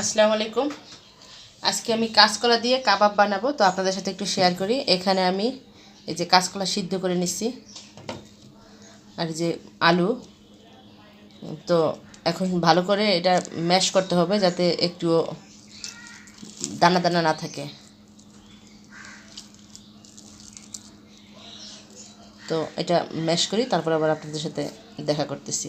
আসসালামু আলাইকুম। আজকে আমি কাঁচকলা দিয়ে কাবাব বানাবো, তো আপনাদের সাথে একটু শেয়ার করি। এখানে আমি এই যে কাঁচকলা সিদ্ধ করে নিচ্ছি, আর যে আলু। তো এখন ভালো করে এটা ম্যাশ করতে হবে যাতে একটু দানা দানা না থাকে। তো এটা ম্যাশ করি, তারপর আবার আপনাদের সাথে দেখা করতেছি।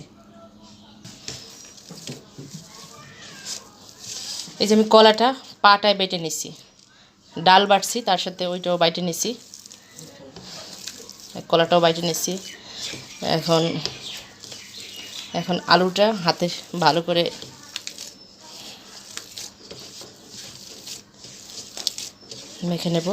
এই যে আমি কলাটা পাটায় বেটে নিছি। ডাল বাটছি, তার সাথে ওইটাও বাইটে নিছি। কলাটাও বাইটে নিছি। এখন এখন আলুটা হাতে ভালো করে মেখে নেব।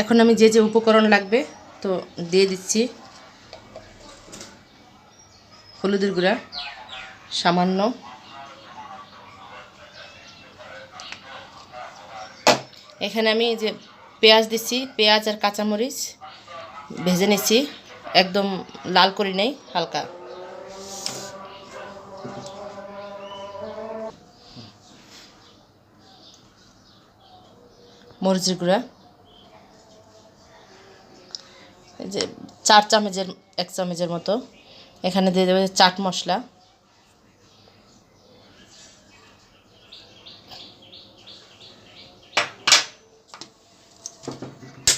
এখন আমি যে যে উপকরণ লাগবে, তো দিয়ে দিচ্ছি। হলুদের গুঁড়া, সামান্য। এখানে আমি যে পেঁয়াজ দিচ্ছি, পেঁয়াজ আর কাঁচামরিচ ভেজে নিচ্ছি। একদম লাল করি নেই, হালকা। মরিচের গুঁড়া। এই যে চার চামচের, এক চামচের মতো। এখানে দিয়ে দেবে চাট মশলা।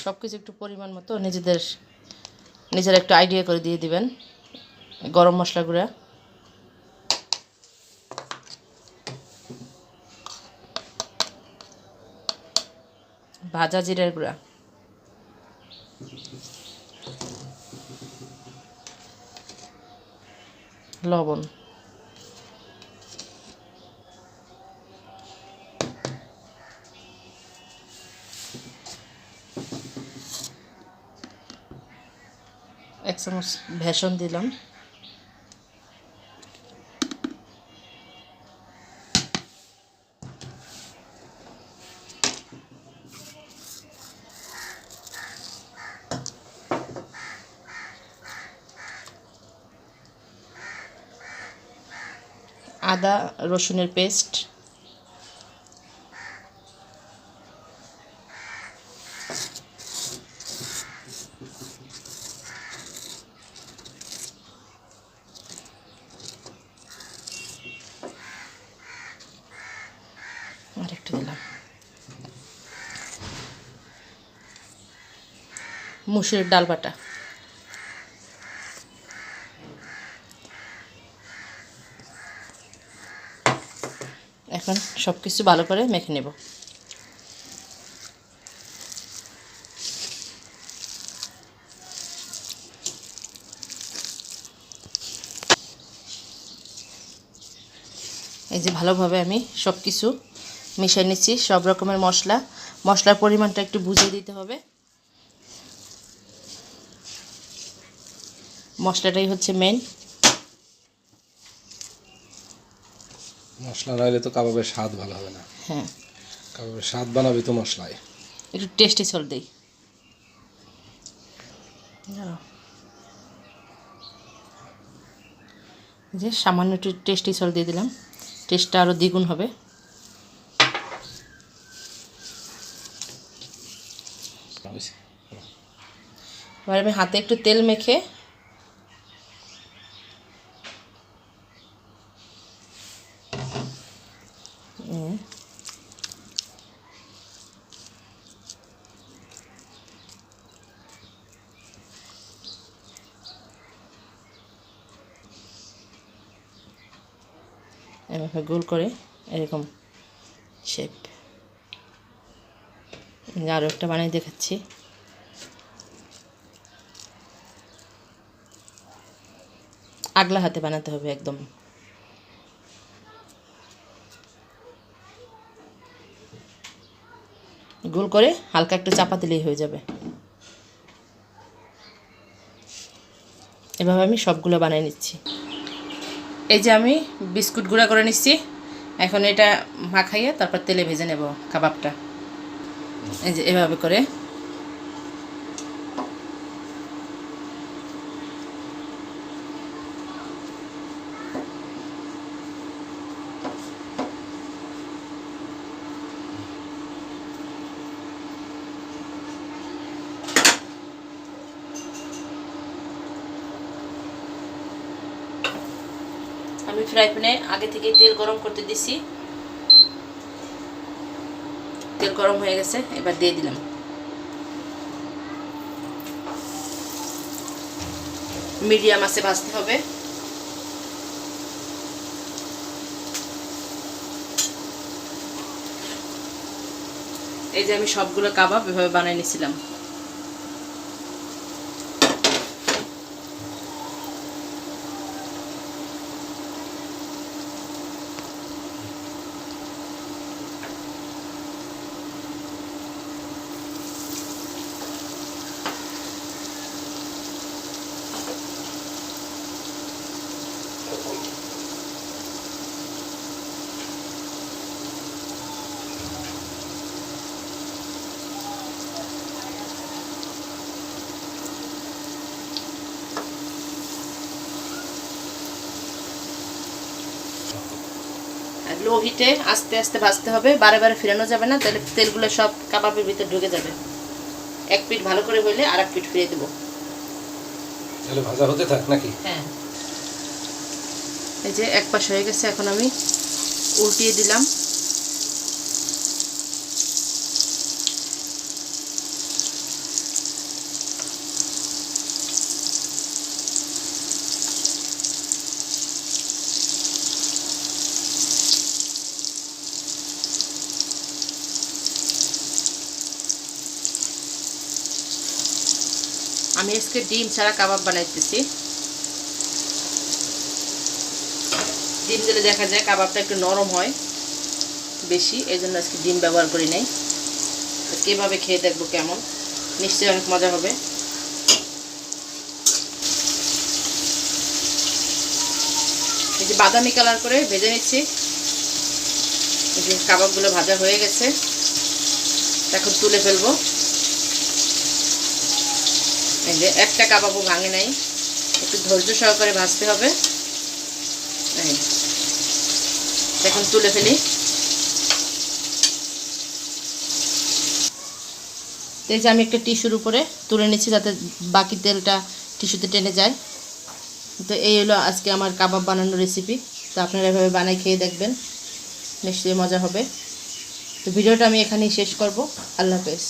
সব কিছু একটু পরিমাণ মতো নিজেদের, নিজের একটু আইডিয়া করে দিয়ে দিবেন। গরম মশলা গুঁড়া। ভাজা জিরের গুঁড়া। লবণ। এক চামচ ভেষণ দিলাম। আদা রসুনের পেস্ট। আর একটু মুসুরের ডাল এখন সব কিছু ভালো করে মেখে নেব। এই যে ভালোভাবে আমি সব কিছু মিশিয়ে নিচ্ছি, সব রকমের মশলা। মশলার পরিমাণটা একটু বুঝিয়ে দিতে হবে। মশলাটাই হচ্ছে মেন মশলা না হলে তো কাবাবের স্বাদ ভালো হবে না। হ্যাঁ। কাবাবের স্বাদ বানাবি তো মশলায়। একটু টেস্টি সল দিই। যে সামান্য একটু টেস্টি সল দিয়ে দিলাম। টেস্টটা আরও দ্বিগুণ হবে? এবার আমি হাতে একটু তেল মেখে এভাবে গোল করে এরকম শেপ আরও একটা বানিয়ে দেখাচ্ছি। আগলা হাতে বানাতে হবে একদম। গোল করে হালকা একটু চাপা দিলেই হয়ে যাবে। এভাবে আমি সবগুলো বানিয়ে নিচ্ছি। এই যে আমি বিস্কুট গুঁড়া করে নিচ্ছি। এখন এটা মাখাইয়া তারপর তেলে ভেজে নেব কাবাবটা। এই যে এভাবে করে। আমি ফ্রাই প্যানে আগে থেকে তেল গরম করতে দিছি। তেল গরম হয়ে গেছে, এবার দিয়ে দিলাম। মিডিয়াম আছে, ভাজতে হবে। এই যে আমি সবগুলো কাবাব এভাবে বানিয়ে নিয়েছিলাম লো হিটে আস্তে আস্তে ভাজতে হবে বারে বারে ফিরানো যাবে না তাহলে তেলগুলো সব কাবাবের ভিতরে ঢুকে যাবে। এক পিঠ ভালো করে হইলে আর এক পিঠ ফিরিয়ে দেবো। তাহলে ভাজা হতে থাক নাকি? হ্যাঁ। এই যে এক পাশ হয়ে গেছে এখন আমি উল্টিয়ে দিলাম। আমি আজকে ডিম ছাড়া কাবাব বানাইতেছি। ডিম দিলে দেখা যায় কাবাবটা একটু নরম হয়, বেশি এই জন্য আজকে ডিম ব্যবহার করি নাই। আজকে এভাবে খেয়ে দেখব কেমন? নিশ্চয়ই অনেক মজা হবে। এই যে বাদামি কালার করে ভেজে নিচ্ছি। এই যে কাবাবগুলো ভাজা হয়ে গেছে। এখন তুলে ফেলব। এই যে একটা কাবাবও ভাঙে নাই। একটু ধৈর্য সহকারে ভাজতে হবে। এখন তুলে ফেলি। এই যে আমি একটা টিস্যুর উপরে তুলে নিচ্ছি যাতে বাকি তেলটা টিস্যুতে টেনে যায়। তো এই হলো আজকে আমার কাবাব বানানোর রেসিপি তো আপনারা এভাবে বানাই খেয়ে দেখবেন। নিশ্চয়ই মজা হবে। তো ভিডিওটা আমি এখানেই শেষ করব। আল্লাহ হাফেজ।